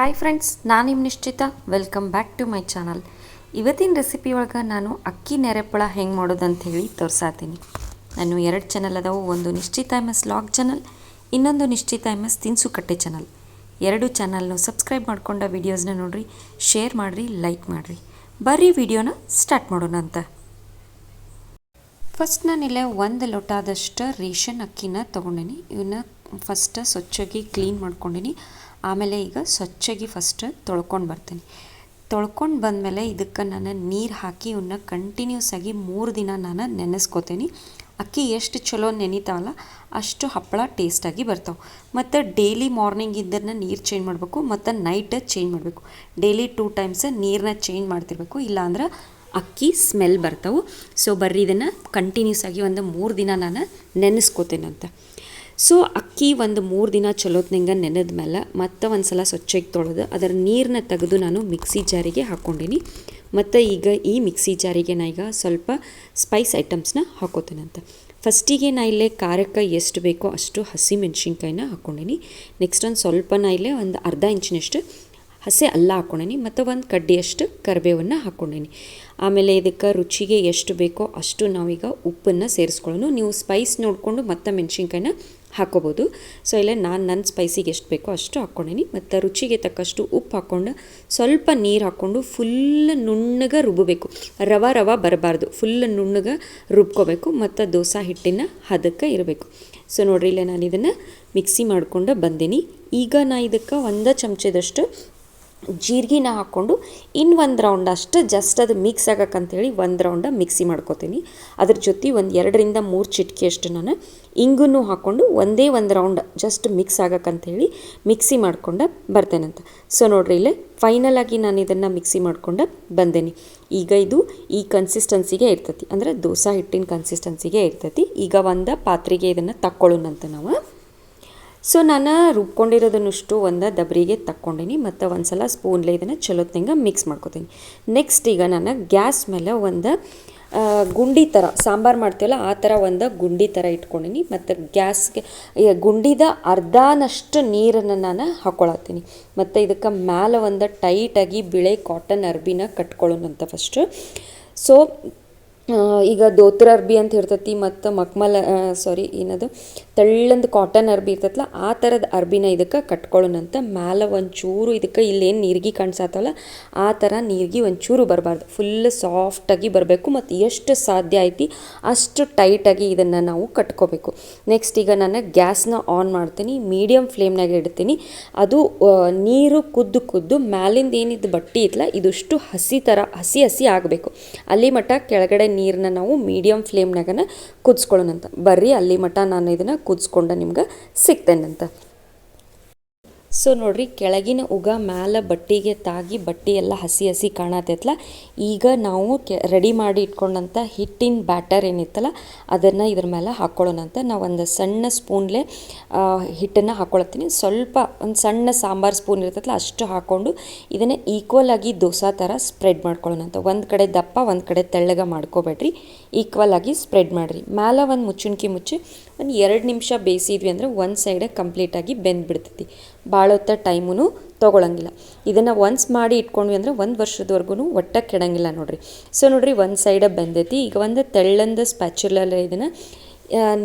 Hi friends ನಾನು ನಿಮ್ಮ ನಿಶ್ಚಿತ. Welcome back to my channel ಇವತ್ತಿನ ರೆಸಿಪಿ ಒಳಗೆ ನಾನು ಅಕ್ಕಿ ನೆರೆಪಳ ಹೆಂಗೆ ಮಾಡೋದು ಅಂತ ಹೇಳಿ ತೋರ್ಸಾತೀನಿ. ನಾನು ಎರಡು ಚಾನಲ್ ಅದಾವು. ಒಂದು ನಿಶ್ಚಿತ ಎಂ ಎಸ್ ಲಾಗ್ ಚಾನಲ್ ಇನ್ನೊಂದು ನಿಶ್ಚಿತ ಎಂ ಎಸ್ ತಿನಿಸು ಕಟ್ಟೆ ಚಾನಲ್ ಎರಡು ಚಾನಲ್ನು ಸಬ್ಸ್ಕ್ರೈಬ್ ಮಾಡ್ಕೊಂಡ ವೀಡಿಯೋಸ್ನ ನೋಡಿರಿ ಶೇರ್ ಮಾಡಿರಿ ಲೈಕ್ ಮಾಡಿರಿ. ಬರ್ರಿ ವಿಡಿಯೋನ ಸ್ಟಾರ್ಟ್ ಮಾಡೋಣ ಅಂತ. ಫಸ್ಟ್ ನಾನಿಲ್ಲೇ ಒಂದು ಲೋಟದಷ್ಟು ರೇಷನ್ ಅಕ್ಕಿನ ತೊಗೊಂಡೀನಿ. ಇವನ್ನ ಫಸ್ಟ್ ಸ್ವಚ್ಛಾಗಿ ಕ್ಲೀನ್ ಮಾಡ್ಕೊಂಡೀನಿ. ಆಮೇಲೆ ಈಗ ಸ್ವಚ್ಛಾಗಿ ಫಸ್ಟ್ ತೊಳ್ಕೊಂಡು ಬರ್ತೀನಿ. ತೊಳ್ಕೊಂಡು ಬಂದಮೇಲೆ ಇದಕ್ಕೆ ನಾನು ನೀರು ಹಾಕಿ ಇವನ್ನ ಕಂಟಿನ್ಯೂಸ್ ಆಗಿ ಮೂರು ದಿನ ನಾನು ನೆನೆಸ್ಕೋತೀನಿ. ಅಕ್ಕಿ ಎಷ್ಟು ಚಲೋ ನೆನಿತಾವಲ್ಲ, ಅಷ್ಟು ಹಪ್ಪಳ ಟೇಸ್ಟಾಗಿ ಬರ್ತಾವೆ. ಮತ್ತು ಡೈಲಿ ಮಾರ್ನಿಂಗ್ ಇದನ್ನು ನೀರು ಚೇಂಜ್ ಮಾಡಬೇಕು, ಮತ್ತು ನೈಟ್ ಚೇಂಜ್ ಮಾಡಬೇಕು. ಡೈಲಿ ಟೂ ಟೈಮ್ಸ್ ನೀರನ್ನ ಚೇಂಜ್ ಮಾಡ್ತಿರ್ಬೇಕು, ಇಲ್ಲಾಂದ್ರೆ ಅಕ್ಕಿ ಸ್ಮೆಲ್ ಬರ್ತಾವೆ. ಸೊ ಬರ್ರಿ, ಇದನ್ನು ಕಂಟಿನ್ಯೂಸ್ ಆಗಿ ಒಂದು ಮೂರು ದಿನ ನಾನು ನೆನೆಸ್ಕೋತೇನಂತ. ಸೊ ಅಕ್ಕಿ ಒಂದು ಮೂರು ದಿನ ಚಲೋತ್ನಂಗೆ ನೆನೆದ ಮೇಲೆ ಮತ್ತೆ ಒಂದು ಸಲ ಸ್ವಚ್ಛಗೆ ತೊಳೆದು ಅದರ ನೀರನ್ನ ತೆಗೆದು ನಾನು ಮಿಕ್ಸಿ ಜಾರಿಗೆ ಹಾಕ್ಕೊಂಡಿನಿ. ಮತ್ತು ಈಗ ಈ ಮಿಕ್ಸಿ ಜಾರಿಗೆ ನಾ ಈಗ ಸ್ವಲ್ಪ ಸ್ಪೈಸ್ ಐಟಮ್ಸ್ನ ಹಾಕೋತೇನಂತ ಫಸ್ಟಿಗೆ ನಾ ಇಲ್ಲೇ ಖಾರಕ್ಕೆ ಎಷ್ಟು ಬೇಕೋ ಅಷ್ಟು ಹಸಿ ಮೆಣಸಿನ್ಕಾಯಿನ ಹಾಕ್ಕೊಂಡೀನಿ. ನೆಕ್ಸ್ಟ್ ಒಂದು ಸ್ವಲ್ಪ ನಾ ಇಲ್ಲೇ ಒಂದು ಅರ್ಧ ಇಂಚಿನಷ್ಟು ಹಸಿ ಅಲ್ಲ ಹಾಕ್ಕೊಂಡೀನಿ. ಮತ್ತು ಒಂದು ಕಡ್ಡಿಯಷ್ಟು ಕರಿಬೇವನ್ನು ಹಾಕ್ಕೊಂಡೀನಿ. ಆಮೇಲೆ ಇದಕ್ಕೆ ರುಚಿಗೆ ಎಷ್ಟು ಬೇಕೋ ಅಷ್ಟು ನಾವೀಗ ಉಪ್ಪನ್ನು ಸೇರಿಸ್ಕೊಳ್ಳೋಣ ನೀವು ಸ್ಪೈಸ್ ನೋಡಿಕೊಂಡು ಮತ್ತೆ ಮೆಣಸಿನ್ಕಾಯಿನ ಹಾಕೋಬೋದು. ಸೊ ಇಲ್ಲೇ ನಾನು ನನ್ನ ಸ್ಪೈಸಿಗೆ ಎಷ್ಟು ಬೇಕೋ ಅಷ್ಟು ಹಾಕ್ಕೊಂಡೀನಿ. ಮತ್ತು ರುಚಿಗೆ ತಕ್ಕಷ್ಟು ಉಪ್ಪು ಹಾಕ್ಕೊಂಡು ಸ್ವಲ್ಪ ನೀರು ಹಾಕ್ಕೊಂಡು ಫುಲ್ ನುಣ್ಣಗೆ ರುಬ್ಬಬೇಕು ರವ ರವ ಬರಬಾರ್ದು. ಫುಲ್ ನುಣ್ಣಗೆ ರುಬ್ಕೋಬೇಕು. ಮತ್ತು ದೋಸೆ ಹಿಟ್ಟಿನ ಹದಕ್ಕೆ ಇರಬೇಕು. ಸೊ ನೋಡ್ರಿ ಇಲ್ಲೇ ನಾನು ಇದನ್ನು ಮಿಕ್ಸಿ ಮಾಡಿಕೊಂಡು ಬಂದೀನಿ. ಈಗ ನಾ ಇದಕ್ಕೆ ಒಂದು ಚಮಚದಷ್ಟು ಜೀರಿಗೆನ ಹಾಕ್ಕೊಂಡು ಇನ್ನು ಒಂದು ರೌಂಡ್ ಅಷ್ಟು ಜಸ್ಟ್ ಅದು ಮಿಕ್ಸ್ ಆಗಕ್ಕಂಥೇಳಿ ಒಂದು ರೌಂಡ ಮಿಕ್ಸಿ ಮಾಡ್ಕೋತೀನಿ. ಅದ್ರ ಜೊತೆ ಒಂದು ಎರಡರಿಂದ ಮೂರು ಚಿಟಿಕೆ ಅಷ್ಟು ನಾನು ಇಂಗನ್ನು ಹಾಕ್ಕೊಂಡು ಒಂದೇ ಒಂದು ರೌಂಡ್ ಜಸ್ಟ್ ಮಿಕ್ಸ್ ಆಗಕ್ಕಂಥೇಳಿ ಮಿಕ್ಸಿ ಮಾಡ್ಕೊಂಡು ಬರ್ತೇನಂತ. ಸೊ ನೋಡ್ರಿ ಇಲ್ಲೇ ಫೈನಲ್ ಆಗಿ ನಾನು ಇದನ್ನು ಮಿಕ್ಸಿ ಮಾಡ್ಕೊಂಡು ಬಂದೇನೆ. ಈಗ ಇದು ಈ ಕನ್ಸಿಸ್ಟೆನ್ಸಿಗೆ ಇರ್ತೈತಿ. ಅಂದರೆ ದೋಸೆ ಹಿಟ್ಟಿನ ಕನ್ಸಿಸ್ಟೆನ್ಸಿಗೆ ಇರ್ತೈತಿ. ಈಗ ಒಂದು ಪಾತ್ರೆಗೆ ಇದನ್ನು ತಕ್ಕೊಳ್ಳೋಣಂತ ನಾವು ಸೊ ನಾನು ರುಬ್ಕೊಂಡಿರೋದನ್ನಷ್ಟು ಒಂದು ದಬ್ರಿಗೆ ತಕ್ಕೊಂಡೀನಿ, ಮತ್ತು ಒಂದು ಸಲ ಸ್ಪೂನ್ಲೆ ಇದನ್ನು ಚಲೋತ್ನಂಗೆ ಮಿಕ್ಸ್ ಮಾಡ್ಕೊತೀನಿ. ನೆಕ್ಸ್ಟ್ ಈಗ ನಾನು ಗ್ಯಾಸ್ ಮೇಲೆ ಒಂದು ಗುಂಡಿ ಥರ ಸಾಂಬಾರು ಮಾಡ್ತೀವಲ್ಲ, ಆ ಥರ ಒಂದು ಗುಂಡಿ ಥರ ಇಟ್ಕೊಂಡೀನಿ, ಮತ್ತು ಗ್ಯಾಸ್ಗೆ ಗುಂಡಿದ ಅರ್ಧನಷ್ಟು ನೀರನ್ನು ನಾನು ಹಾಕ್ಕೊಳತ್ತೀನಿ ಮತ್ತು ಇದಕ್ಕೆ ಮೇಲೆ ಒಂದು ಟೈಟಾಗಿ ಬಿಳೆ ಕಾಟನ್ ಅರ್ಬಿನ ಕಟ್ಕೊಳ್ಳೋಣಂತ ಫಸ್ಟು ಸೊ ಈಗ ದೋತ್ರ ಅರ್ಬಿ ಅಂತ ಇರ್ತೈತಿ ಮತ್ತು ಮಕ್ಮಲ ಸಾರಿ ಏನದು? ತೆಳ್ಳಂದು ಕಾಟನ್ ಅರ್ಬಿ ಇರ್ತೈತಲ್ಲ ಆ ಥರದ ಅರ್ಬಿನ ಇದಕ್ಕೆ ಕಟ್ಕೊಳ್ಳೋಣಂತ ಮ್ಯಾಲೆ ಒಂಚೂರು ಇದಕ್ಕೆ ಇಲ್ಲೇನು ನೀರ್ಗಿ ಕಾಣಿಸತ್ತಲ್ಲ ಆ ಥರ ನೀರ್ಗಿ ಒಂಚೂರು ಬರಬಾರ್ದು. ಫುಲ್ ಸಾಫ್ಟಾಗಿ ಬರಬೇಕು ಮತ್ತು ಎಷ್ಟು ಸಾಧ್ಯ ಐತಿ, ಅಷ್ಟು ಟೈಟಾಗಿ ಇದನ್ನು ನಾವು ಕಟ್ಕೋಬೇಕು. ನೆಕ್ಸ್ಟ್ ಈಗ ನಾನು ಗ್ಯಾಸ್ನ ಆನ್ ಮಾಡ್ತೀನಿ ಮೀಡಿಯಮ್ ಫ್ಲೇಮ್ನಾಗೆ ಇಡ್ತೀನಿ. ಅದು ನೀರು ಕುದ್ದು ಕುದ್ದು ಮ್ಯಾಲಿಂದ ಏನಿದ್ದು ಬಟ್ಟೆ ಇತ್ತಲ್ಲ ಇದಿಷ್ಟು ಹಸಿ ಥರ ಹಸಿ ಹಸಿ ಆಗಬೇಕು. ಅಲ್ಲಿ ಮಟ್ಟ ಕೆಳಗಡೆ ನೀರನ್ನ ನಾವು ಮೀಡಿಯಮ್ ಫ್ಲೇಮ್ನಾಗನ ಕುದಿಸ್ಕೊಳ್ಳೋಣಂತ. ಬರ್ರಿ ಅಲ್ಲಿ ಮಟ್ಟ ನಾನು ಇದನ್ನು ಕುದಿಸ್ಕೊಂಡು ನಿಮ್ಗೆ ಸಿಗ್ತೇನಂತ. ಸೊ ನೋಡ್ರಿ, ಕೆಳಗಿನ ಉಗ ಮ್ಯಾಲ ಬಟ್ಟಿಗೆ ತಾಗಿ ಬಟ್ಟಿ ಎಲ್ಲ ಹಸಿ ಹಸಿ ಕಾಣತೈತಲ್ಲ ಈಗ ನಾವು ರೆಡಿ ಮಾಡಿ ಇಟ್ಕೊಂಡಂಥ ಹಿಟ್ಟಿನ ಬ್ಯಾಟರ್ ಏನಿತ್ತಲ್ಲ ಅದನ್ನು ಇದ್ರ ಮೇಲೆ ಹಾಕ್ಕೊಳ್ಳೋಣಂತ ನಾವು ಒಂದು ಸಣ್ಣ ಸ್ಪೂನ್ಲೆ ಹಿಟ್ಟನ್ನು ಹಾಕ್ಕೊಳತ್ತೀನಿ ಸ್ವಲ್ಪ ಒಂದು ಸಣ್ಣ ಸಾಂಬಾರು ಸ್ಪೂನ್ ಇರ್ತೈತಲ್ಲ ಅಷ್ಟು ಹಾಕ್ಕೊಂಡು ಇದನ್ನು ಈಕ್ವಲ್ ಆಗಿ ದೋಸೆ ಥರ ಸ್ಪ್ರೆಡ್ ಮಾಡ್ಕೊಳ್ಳೋಣ ಅಂತ. ಒಂದು ಕಡೆ ದಪ್ಪ, ಒಂದು ಕಡೆ ತೆಳ್ಳಗೆ ಮಾಡ್ಕೋಬೇಡ್ರಿ. ಈಕ್ವಲ್ ಆಗಿ ಸ್ಪ್ರೆಡ್ ಮಾಡಿರಿ. ಮ್ಯಾಲೆ ಒಂದು ಮುಚ್ಚುಣ್ಕಿ ಮುಚ್ಚಿ ಒಂದು ಎರಡು ನಿಮಿಷ ಬೇಯಿಸಿದ್ವಿ ಅಂದರೆ ಒಂದು ಸೈಡೆ ಕಂಪ್ಲೀಟಾಗಿ ಬೆಂದ್ಬಿಡ್ತೈತಿ. ಭಾಳ ಹೊತ್ತ ಟೈಮೂ ತೊಗೊಳಂಗಿಲ್ಲ. ಇದನ್ನು ಒನ್ಸ್ ಮಾಡಿ ಇಟ್ಕೊಂಡ್ವಿ ಅಂದರೆ ಒಂದು ವರ್ಷದವರೆಗೂ ಒಟ್ಟ ಕೆಡಂಗಿಲ್ಲ ನೋಡ್ರಿ. ಸೊ ನೋಡ್ರಿ ಒಂದು ಸೈಡ ಬೆಂದೈತಿ. ಈಗ ಒಂದು ತೆಳ್ಳಂದ ಸ್ಪ್ಯಾಚುಲಲ್ಲ ಇದನ್ನು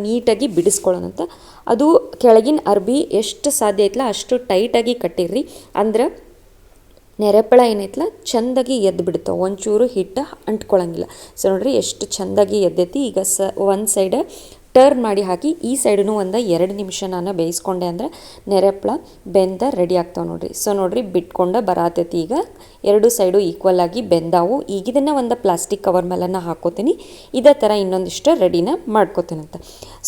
ನೀಟಾಗಿ ಬಿಡಿಸ್ಕೊಳ್ಳೋಣಂತ ಅದು ಕೆಳಗಿನ ಅರ್ಬಿ ಎಷ್ಟು ಸಾಧ್ಯ ಐತಲ್ಲ ಅಷ್ಟು ಟೈಟಾಗಿ ಕಟ್ಟಿರ್ರಿ. ಅಂದ್ರೆ ನೆರೆಪಳ ಏನೈತಲ್ಲ ಚೆಂದಾಗಿ ಎದ್ದು ಬಿಡ್ತಾವೆ ಒಂಚೂರು ಹಿಟ್ಟು ಅಂಟ್ಕೊಳ್ಳಂಗಿಲ್ಲ ಸೊ ನೋಡ್ರಿ ಎಷ್ಟು ಚೆಂದಾಗಿ ಎದ್ದೈತಿ. ಈಗ ಸ, ಒಂದು ಸೈಡ ಟರ್ನ್ ಮಾಡಿ ಹಾಕಿ, ಈ ಸೈಡೂ ಒಂದು ಎರಡು ನಿಮಿಷ ನಾನು ಬೇಯಿಸ್ಕೊಂಡೆ ಅಂದರೆ ನೆರೆಪ್ಳ, ಬೆಂದ ರೆಡಿ ಆಗ್ತಾವೆ ನೋಡ್ರಿ. ಸೊ ನೋಡ್ರಿ, ಬಿಟ್ಕೊಂಡು ಬರಾತೈತಿ ಈಗ. ಎರಡು ಸೈಡು ಈಕ್ವಲ್ ಆಗಿ ಬೆಂದಾವು. ಈಗ ಇದನ್ನು ಒಂದು ಪ್ಲಾಸ್ಟಿಕ್ ಕವರ್ ಮೇಲನ್ನು ಹಾಕೋತೀನಿ. ಇದೇ ಥರ ಇನ್ನೊಂದಿಷ್ಟು ರೆಡಿನ ಮಾಡ್ಕೋತೀನಂತ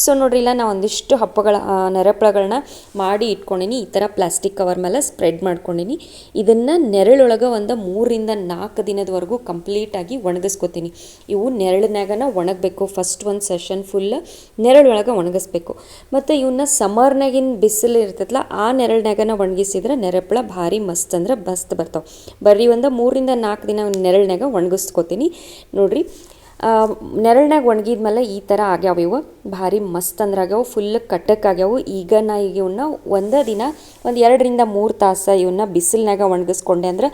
ಸೊ ನೋಡ್ರಿ, ಇಲ್ಲ ನಾ ಒಂದಿಷ್ಟು ಹಪ್ಪಗಳ ನೆರೆಪ್ಳಗಳನ್ನ ಮಾಡಿ ಇಟ್ಕೊಂಡಿನಿ. ಈ ಥರ ಪ್ಲಾಸ್ಟಿಕ್ ಕವರ್ ಮೇಲೆ ಸ್ಪ್ರೆಡ್ ಮಾಡ್ಕೊಂಡಿನಿ. ಇದನ್ನು ನೆರಳೊಳಗೆ ಒಂದು ಮೂರಿಂದ ನಾಲ್ಕು ದಿನದವರೆಗೂ ಕಂಪ್ಲೀಟಾಗಿ ಒಣಗಿಸ್ಕೊತೀನಿ. ಇವು ನೆರಳಿನಾಗನ ಒಣಗಬೇಕು. ಫಸ್ಟ್ ಒಂದು ಸೆಷನ್ ಫುಲ್ ನೆರಳೊಳಗೆ ಒಣಗಿಸ್ಬೇಕು. ಮತ್ತು ಇವನ್ನ ಸಮರ್ನಾಗಿನ ಬಿಸಿಲು ಇರ್ತೈತಲ್ಲ ಆ ನೆರಳಿನಾಗನ ಒಣಗಿಸಿದ್ರೆ ನೆರಪಳ ಭಾರಿ ಮಸ್ತ್ ಅಂದ್ರೆ ಬಸ್ತ್ ಬರ್ತಾವೆ. ಬರೀ ಒಂದು ಮೂರಿಂದ ನಾಲ್ಕು ದಿನ ನೆರಳಿನಾಗ ಒಣಗಿಸ್ಕೋತೀನಿ. ನೋಡ್ರಿ ನೆರಳಿನಾಗ ಒಣಗಿದ್ಮೇಲೆ ಈ ಥರ ಆಗ್ಯಾವ ಇವು. ಭಾರಿ ಮಸ್ತ್ ಅಂದ್ರೆ ಆಗ್ಯಾವ ಫುಲ್ ಕಟ್ಟಕ್ಕಾಗ್ಯಾವು ಈಗ ನಾ ಈಗ ಇವನ್ನ ಒಂದೇ ದಿನ, ಒಂದು ಎರಡರಿಂದ ಮೂರು ತಾಸು ಇವನ್ನ ಬಿಸಿಲಿನಾಗ ಒಣಗಿಸ್ಕೊಂಡೆ ಅಂದ್ರೆ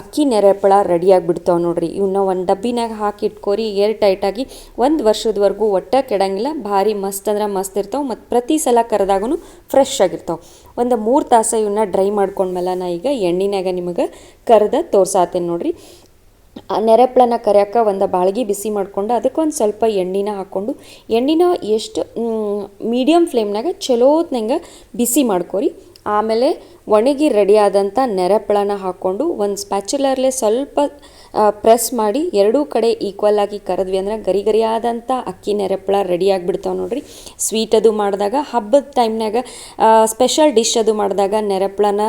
ಅಕ್ಕಿ ನೆರೆಪಳ ರೆಡಿಯಾಗಿ ಬಿಡ್ತಾವೆ ನೋಡ್ರಿ. ಇವನ್ನ ಒಂದು ಡಬ್ಬಿನಾಗ ಹಾಕಿ ಇಟ್ಕೋರಿ, ಏರ್ ಟೈಟಾಗಿ ಒಂದು ವರ್ಷದವರೆಗೂ ಒಟ್ಟ ಕೆಡಂಗಿಲ್ಲ. ಭಾರಿ ಮಸ್ತ್ ಅಂದ್ರೆ ಮಸ್ತ್ ಇರ್ತಾವೆ ಮತ್ತು ಪ್ರತಿ ಸಲ ಕರೆದಾಗೂ ಫ್ರೆಶ್ ಆಗಿರ್ತಾವೆ. ಒಂದು ಮೂರು ತಾಸು ಇವನ್ನ ಡ್ರೈ ಮಾಡ್ಕೊಂಡ್ಮೇಲೆ ನಾ ಈಗ ಎಣ್ಣಿನಾಗ ನಿಮಗೆ ಕರೆದ ತೋರ್ಸಾತೇನೆ ನೋಡ್ರಿ. ನೆರೆಪ್ಳನ ಕರೆಯೋಕ್ಕೆ ಒಂದು ಬಾಳ್ಗಿ ಬಿಸಿ ಮಾಡ್ಕೊಂಡು ಅದಕ್ಕೊಂದು ಸ್ವಲ್ಪ ಎಣ್ಣೆನ ಹಾಕ್ಕೊಂಡು ಎಣ್ಣೆನ ಎಷ್ಟು ಮೀಡಿಯಮ್ ಫ್ಲೇಮ್ನಾಗ ಚಲೋತ್ನಂಗೆ ಬಿಸಿ ಮಾಡ್ಕೊರಿ. ಆಮೇಲೆ ಒಣಗಿ ರೆಡಿಯಾದಂಥ ನೆರೆಪ್ಳನ ಹಾಕ್ಕೊಂಡು ಒಂದು ಸ್ಪ್ಯಾಚುಲರ್ಲೆ ಸ್ವಲ್ಪ ಪ್ರೆಸ್ ಮಾಡಿ ಎರಡೂ ಕಡೆ ಈಕ್ವಲ್ ಆಗಿ ಕರೆದ್ವಿ ಅಂದ್ರೆ ಗರಿ ಗರಿಯಾದಂಥ ಅಕ್ಕಿ ನೆರಪಳ ರೆಡಿ ಆಗಿಬಿಡ್ತಾವೆ ನೋಡ್ರಿ. ಸ್ವೀಟ್ ಅದು ಮಾಡಿದಾಗ, ಹಬ್ಬದ ಟೈಮ್ನಾಗ ಸ್ಪೆಷಲ್ ಡಿಶ್ ಅದು ಮಾಡಿದಾಗ ನೆರಪಳನ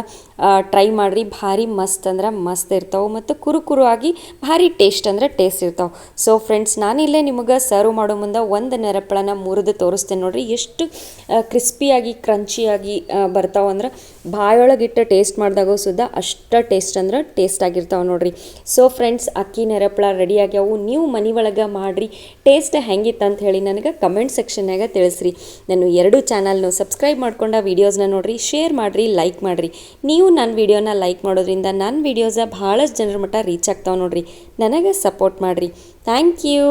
ಟ್ರೈ ಮಾಡಿರಿ. ಭಾರಿ ಮಸ್ತ್ ಅಂದ್ರೆ ಮಸ್ತ್ ಇರ್ತಾವೆ ಮತ್ತು ಕುರುಕುರು ಕುರು ಆಗಿ ಭಾರಿ ಟೇಸ್ಟ್ ಅಂದ್ರೆ ಟೇಸ್ಟ್ ಇರ್ತಾವೆ. ಸೊ ಫ್ರೆಂಡ್ಸ್ ನಾನಿಲ್ಲೇ ನಿಮಗೆ ಸರ್ವ್ ಮಾಡೋ ಮುಂದೆ ಒಂದು ನೆರಪಳನ ಮುರಿದು ತೋರಿಸ್ತೇನೆ ನೋಡ್ರಿ. ಎಷ್ಟು ಕ್ರಿಸ್ಪಿಯಾಗಿ ಕ್ರಂಚಿಯಾಗಿ ಬರ್ತಾವೆ ಅಂದ್ರೆ ಬಾಯೊಳಗಿಟ್ಟ ಟೇಸ್ಟ್ ಮಾಡಿದಾಗ ಸುದ್ದ ಅಷ್ಟು ಟೇಸ್ಟ್ ಅಂದ್ರೆ ಟೇಸ್ಟ್ ಆಗಿರ್ತಾವೆ ನೋಡ್ರಿ. ಸೊ ಫ್ರೆಂಡ್ಸ್ ಅಕ್ಕಿ ನೆರಪಳ ರೆಡಿ ಆಗ್ಯಾವು. ನೀವು ಮನೆ ಒಳಗೆ ಮಾಡಿರಿ. ಟೇಸ್ಟ್ ಹೆಂಗಿತ್ತು ಅಂತ ಹೇಳಿ ನನಗೆ ಕಮೆಂಟ್ ಸೆಕ್ಷನ್ನಾಗ ತಿಳಿಸ್ರಿ. ನಾನು ಎರಡು ಚಾನಲ್ನು ಸಬ್ಸ್ಕ್ರೈಬ್ ಮಾಡ್ಕೊಂಡ ವೀಡಿಯೋಸ್ನ ನೋಡಿರಿ. ಶೇರ್ ಮಾಡಿರಿ ಲೈಕ್ ಮಾಡಿರಿ. ನೀವು ನನ್ನ ವೀಡಿಯೋನ ಲೈಕ್ ಮಾಡೋದ್ರಿಂದ ನನ್ನ ವೀಡಿಯೋಸ ಭಾಳಷ್ಟು ಜನರ ಮಟ್ಟ ರೀಚ್ ಆಗ್ತಾವೆ ನೋಡಿರಿ. ನನಗೆ ಸಪೋರ್ಟ್ ಮಾಡಿರಿ. Thank you